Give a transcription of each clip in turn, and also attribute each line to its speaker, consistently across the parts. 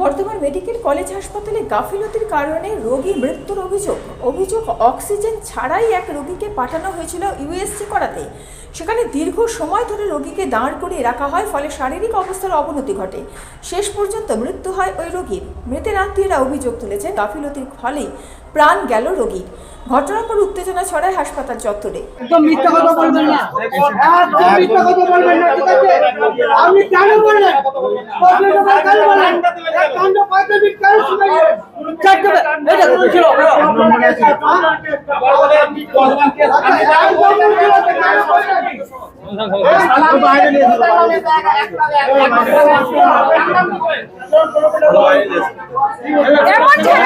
Speaker 1: Bardhaman medical college হাসপাতালে গাফিলতির কারণে রোগী মৃত্যুর অভিযোগ। অভিযোগ, অক্সিজেন ছাড়াই এক রোগীকে পাঠানো হয়েছিল ইউএসসি করাতে। সেখানে দীর্ঘ সময় ধরে রোগীকে দাঁড় করিয়ে রাখা হয়, ফলে শারীরিক অবস্থার অবনতি ঘটে। শেষ পর্যন্ত মৃত্যু হয় ওই রোগীর। মৃতের আত্মীয়রা অভিযোগ তুলেছে গাফিলতির ফলেই প্রাণ গেল রোগীর ঘটনার পর উত্তেজনা ছড়ায় হাসপাতাল চত্বরে
Speaker 2: একদম
Speaker 3: এমন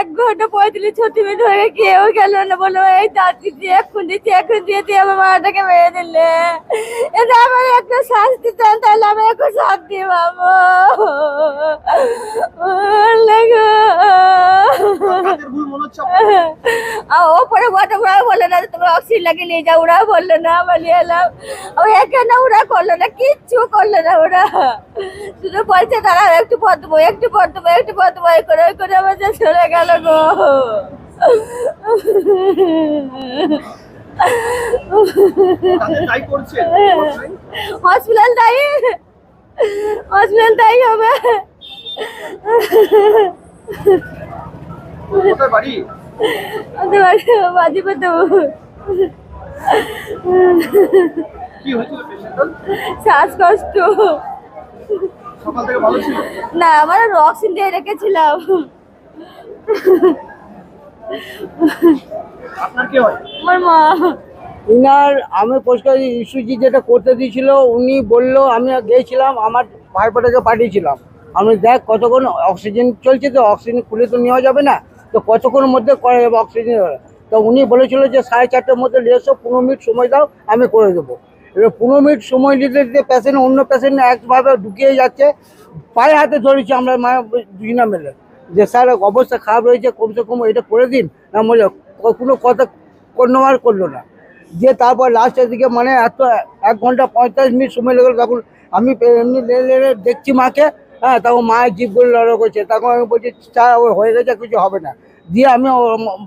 Speaker 3: এক ঘণ্টা পঁয়ত্রিশ ছত্রিশ মিনিট হয়ে কেউ গেল না বলল এই আমার মাটাকে মেরে দিলে। এটা আমার একটা শাস্তি চান তাহলে আমি এখন শান্তি পাবো। ওপরে বটে ওরা বলল না তুমি অক্সিজেন লাগিয়ে নিয়ে যাও ওরা বলল না বলি এলাম। ও এখানে ওরা করল না কিচ্ছু করল না ওরা। শুধু বলছে তারা একটু পর দেবো একটু পর দেবো একটু পর দেবো এই করে ওই করে আমার চলে গেল গো। হসপিটাল তাই? হসপিটাল তাই হবে। বাড়ি শ্বাসকষ্ট। না আমার রক্সিন দিয়ে রেখেছিলাম। আমার মা।
Speaker 2: ইনার আমি পরিষ্কার ইস্যুজি যেটা করতে দিয়েছিল উনি বলল আমি গিয়েছিলাম আমার ভাইপোটাকে পাঠিয়েছিলাম। আমি দেখ কতক্ষণ অক্সিজেন চলছে তো অক্সিজেন খুলে তো নেওয়া যাবে না। তো কতক্ষণের মধ্যে করা যাবে অক্সিজেন তো উনি বলেছিল যে সাড়ে চারটের মধ্যে নিয়ে এসো, পনেরো মিনিট সময় দাও, আমি করে দেবো। এবার পনেরো মিনিট সময় দিতে দিতে পেশেন্ট অন্য পেশেন্ট একভাবে ঢুকিয়ে যাচ্ছে, পায়ে হাতে ধরেছি আমরা, মা, দুজনা মেলে। যে স্যার, অবস্থা খারাপ রয়েছে, কমসে কম এটা করে দিন। না বলে, কোনো কথা কোনো করল না। যে তারপর লাস্টের দিকে মানে এত এক ঘণ্টা পঁয়তাল্লিশ মিনিট সময় লেগে তখন আমি এমনি দেখছি মাকে হ্যাঁ তখন মায়ের জিভগুলো লড়ো করছে। তখন আমি বলছি চা হয়ে গেছে কিছু হবে না। দিয়ে আমি ও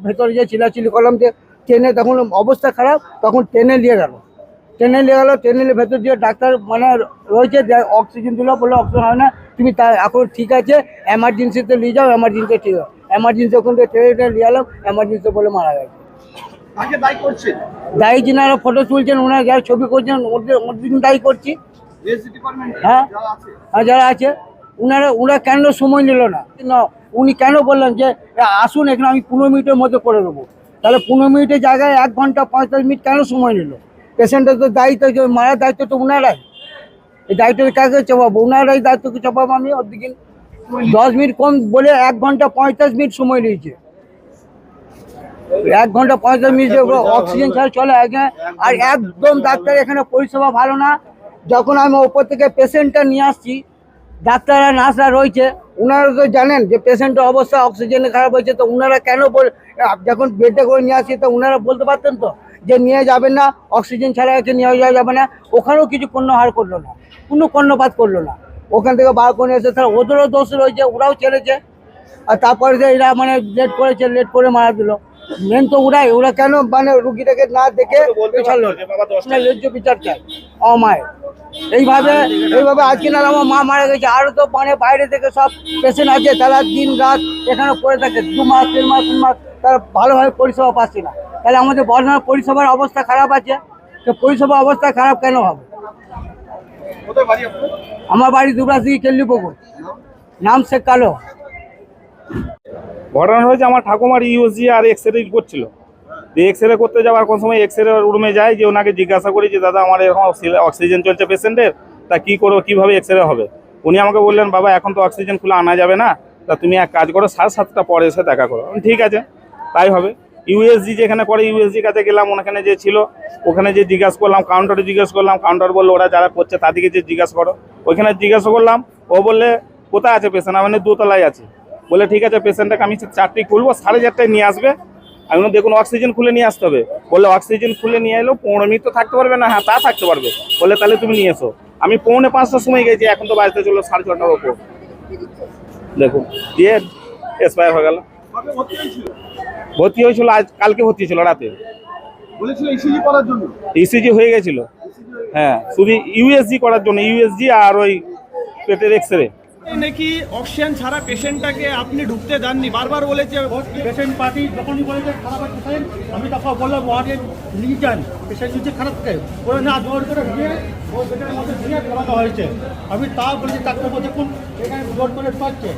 Speaker 2: ভেতরে যে চিলাচিলি করলাম যে ট্রেনে তখন অবস্থা খারাপ তখন ট্রেনে নিয়ে গেল। ট্রেনে নিয়ে গেলো ট্রেনে নিয়ে ভেতর দিয়ে ডাক্তার মানে রয়েছে অক্সিজেন দিল বলল অক্সিজেন হয় না তুমি তা এখন ঠিক আছে এমার্জেন্সিতে নিয়ে যাও এমার্জেন্সি ঠিক আছে। এমার্জেন্সি ওখান থেকে ট্রেনে নিয়ে এলাম এমার্জেন্সি বলে মারা গেছে।
Speaker 4: দায়ী
Speaker 2: যিনারা ফটো তুলছেন ওনারা যারা ছবি করছেন ওদের ওদের দায়ী করছি। হ্যাঁ।
Speaker 4: যারা আছে।
Speaker 2: ওনারা ওরা কেন সময় নিল না? উনি কেন বললেন যে আসুন, এখানে আমি পনেরো মিনিটের মধ্যে করে দেবো। তাহলে পনেরো মিনিটের জায়গায় এক ঘণ্টা, পঁয়তাল্লিশ মিনিট কেন সময় নিল? পেশেন্টের তো দায়িত্ব মারার দায়িত্ব তো ওনারাই এই দায়িত্বটা কাকে চাপাবো? ওনারাই দায়িত্বকে চাপাবো আমি ওদিকে দশ মিনিট কম বলে এক ঘণ্টা, পঁয়তাল্লিশ মিনিট সময় নিয়েছে। এক ঘণ্টা, পঁয়তাল্লিশ মিনিট অক্সিজেন ছাড়া চলে আগে আর একদম ডাক্তার এখানে পরিষেবা ভালো না। যখন আমি ওপর থেকে পেশেন্টটা নিয়ে আসছি ডাক্তাররা নার্সরা রয়েছে। ওনারা তো জানেন যে পেশেন্টের অবস্থা অক্সিজেনে খারাপ হয়েছে তো ওনারা কেন যখন বেডে করে নিয়ে আসছি তো ওনারা বলতে পারতেন তো যে নিয়ে যাবেন না অক্সিজেন ছাড়া একে নিয়ে যাওয়া যাবে না। ওখানেও কিছু কর্ণহার করল না কোনো কর্ণপাত করল না। ওখান থেকে বার করে এসে তারা ওদেরও দোষ রয়েছে ওরাও ছেড়েছে আর তারপরে যে এরা মানে লেট করেছে লেট করে মারা দিল। মেন তো ওরাই ওরা কেন মানে রুগীটাকে না দেখে বিচার চায়। অমায়। এইভাবে এইভাবে আজকে না আমার মা মারা গেছে। আরও তো মানে বাইরে থেকে সব পেশেন্ট আছে তারা দিন রাত এখানে পড়ে থাকে দু মাস তিন মাস তিন মাস তারা ভালোভাবে পরিষেবা পাচ্ছে না। তাহলে আমাদের বর্ধমান পরিষেবার অবস্থা খারাপ আছে। তো পরিষেবা অবস্থা খারাপ কেন হবে? আমার বাড়ি দুবরাজ দিকে কেল্লিপুকুর। নাম শেখ কালো।
Speaker 5: ঘটনা হয়েছে আমার ঠাকুমার ইউএসজি আর এক্স রে করছিল দিয়ে এক্স রে করতে যাওয়ার কোন সময় এক্স রে রুমে যায় যে ওনাকে জিজ্ঞাসা করি যে দাদা আমার এরকম অক্সিজেন চলছে পেশেন্টের তা কি করব কীভাবে এক্স রে হবে? উনি আমাকে বললেন বাবা এখন তো অক্সিজেন খুলে আনা যাবে না তা তুমি এক কাজ করো সাড়ে সাতটা পরে এসে দেখা করো। ঠিক আছে তাই হবে। ইউএসজি যেখানে করে ইউএসজি কাছে গেলাম ওখানে যে ছিল ওখানে যে জিজ্ঞাসা করলাম কাউন্টারে জিজ্ঞেস করলাম কাউন্টার বলল ওরা যারা করছে তাদেরকে যে জিজ্ঞাসা করো। ওইখানে জিজ্ঞাসা করলাম ও বললে কোথায় আছে পেশেন্ট আমি বললাম, দোতলায় আছে। বলে ঠিক আছে পেশেন্টটাকে আমি চারটেই খুলবো সাড়ে চারটায় নিয়ে আসবে। আমি দেখুন অক্সিজেন খুলে নিয়ে আসতে হবে। বললে অক্সিজেন খুলে নিয়ে এলো পনেরো মিনিট তো থাকতে পারবে না। হ্যাঁ তা থাকতে পারবে। বলে তাহলে তুমি নিয়ে এসো। আমি পৌনে পাঁচটার সময় গেছি এখন তো বাজতে চলল সাড়ে ছটার ওপর। দেখুন দিয়ে এক্সপায়ার হয়ে গেল।
Speaker 4: ভর্তি হয়েছিল
Speaker 5: আজ কালকে ভর্তি ছিল রাতে।
Speaker 4: বলেছিল ইসিজি করার জন্য?
Speaker 5: ইসিজি হয়ে গেছিল। হ্যাঁ শুধু ইউএসজি করার জন্য ইউএসজি আর ওই পেটের এক্স রে
Speaker 4: নাকি অক্সিজেন ছাড়া পেশেন্টটাকে আপনি ঢুকতে দেননি? বারবার বলেছে
Speaker 6: পেশেন্ট পার্টি যখনই বলেছে, খারাপ আছে আমি তখন বললাম ওয়ার্ডে নিয়ে যান। পেশেন্ট যদি খারাপ থাকে, বলে, না জোর করে দিয়ে ওই মধ্যে দিয়ে করানো হয়েছে। আমি তা বলেছি ডাক্তারবাবু দেখুন এখানে জোর করে পাচ্ছে?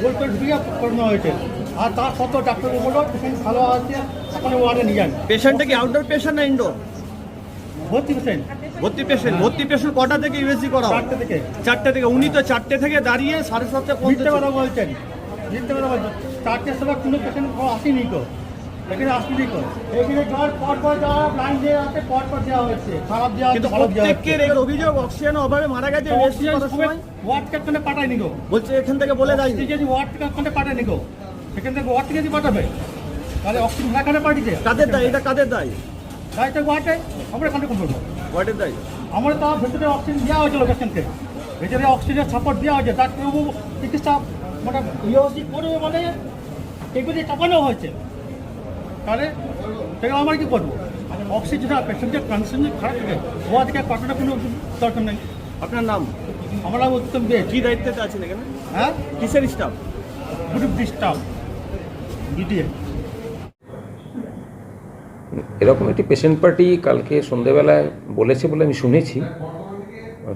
Speaker 6: জোর করে ঢুকিয়ে করানো হয়েছে। আর তার সত্ত্বেও ডাক্তারবাবু বলল পেশেন্ট ভালো আছে এখন ওয়ার্ডে নিয়ে যান।
Speaker 4: পেশেন্টটা কি আউটডোর পেশেন্ট না ইনডোর
Speaker 6: ভর্তি পেশেন্ট
Speaker 4: ভর্তি পেশেন্ট ভর্তি পেশেন্ট কটা থেকে ইউএসজি করা
Speaker 6: চারটে থেকে।
Speaker 4: চারটে থেকে উনি তো চারটে থেকে দাঁড়িয়ে সাড়ে সাতটা
Speaker 6: মিথ্যে কথা বলছেন। মিথ্যে কথা বলছেন। চারটের সময় কোনো পেশেন্ট আসেনি তো। এখানে আসেনি তো। এখানে যাওয়ার পর পর যাওয়া লাইন দেওয়া আছে পর পর দেওয়া হয়েছে খারাপ দেওয়া
Speaker 4: কিন্তু
Speaker 6: হচ্ছে ভালো দেওয়া হচ্ছে।
Speaker 4: প্রত্যেকের এই অভিযোগ অক্সিজেন অভাবে মারা গেছে
Speaker 6: পাঠায়নি গো।
Speaker 4: বলছে এখান থেকে বলে
Speaker 6: এই যদি পাঠায়নি গো। সেখান থেকে ওয়ার্ড থেকে যদি পাঠাবে তাহলে অক্সিজেন এখানে পাঠিয়েছে।
Speaker 4: কাদের দায় এটা কাদের দায়?
Speaker 6: তাই তো আমরা এখানে করব।
Speaker 4: ওয়ার্ডের দায়
Speaker 6: আমরা তো ভেতরে অক্সিজেন দেওয়া হয়েছিল পেশেন্টকে ভেতরে অক্সিজেন সাপোর্ট দেওয়া হয়েছে তার ডাক্তারবাবু চিকিৎসা মানে ইয়ে করবে মানে এগুলি চাপানো হয়েছে। তাহলে সেটা আমরা কি করব? অক্সিজেন আর পেশেন্টের কন্ডিশন খারাপ থাকে ওয়ার্ডকে পাঠানোর কোনো দরকার নেই।
Speaker 4: আপনার নাম?
Speaker 6: আমরা উত্তম বেশ
Speaker 4: কি দায়িত্বে আছেন এখানে?
Speaker 6: হ্যাঁ?
Speaker 4: কিসের স্টাফ
Speaker 6: গ্রুপ ডিস্টার্ব বিডিএ
Speaker 7: এরকম একটি পেশেন্ট পার্টি কালকে সন্ধেবেলায় বলেছে বলে আমি শুনেছি।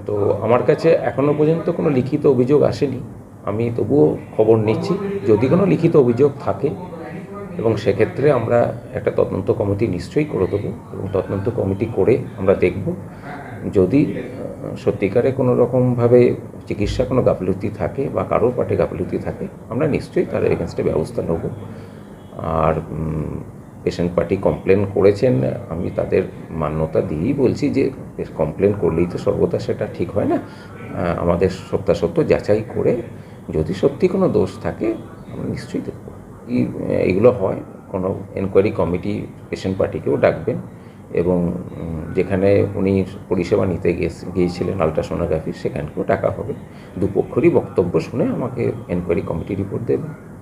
Speaker 7: তো আমার কাছে এখনও পর্যন্ত কোনো লিখিত অভিযোগ আসেনি। আমি তবুও খবর নিচ্ছি, যদি কোনো লিখিত অভিযোগ থাকে এবং সেক্ষেত্রে আমরা একটা তদন্ত কমিটি নিশ্চয়ই করে দেবো এবং তদন্ত কমিটি করে আমরা দেখব। যদি সত্যিকারে কোনো রকমভাবে চিকিৎসা কোনো গাফিলতি থাকে বা কারোর পাটে গাফিলতি থাকে, আমরা নিশ্চয়ই তার এগেনস্টে ব্যবস্থা নেব। আর পেশেন্ট পার্টি কমপ্লেন করেছেন, আমি তাদের মান্যতা দিয়েই বলছি যে কমপ্লেন করলেই তো সর্বদা সেটা ঠিক হয় না। আমাদের সত্যাসত্য যাচাই করে যদি সত্যি কোনো দোষ থাকে, আমরা নিশ্চয়ই দেখব। এই এগুলো হয়। কোনো এনকোয়ারি কমিটি পেশেন্ট পার্টিকেও ডাকবেন এবং যেখানে উনি পরিষেবা নিতে গিয়েছ- গিয়েছিলেন আলট্রাসোনোগ্রাফি সেখানকেও ডাকা হবে। দুপক্ষরই বক্তব্য শুনে আমাকে এনকোয়ারি কমিটি রিপোর্ট দেবেন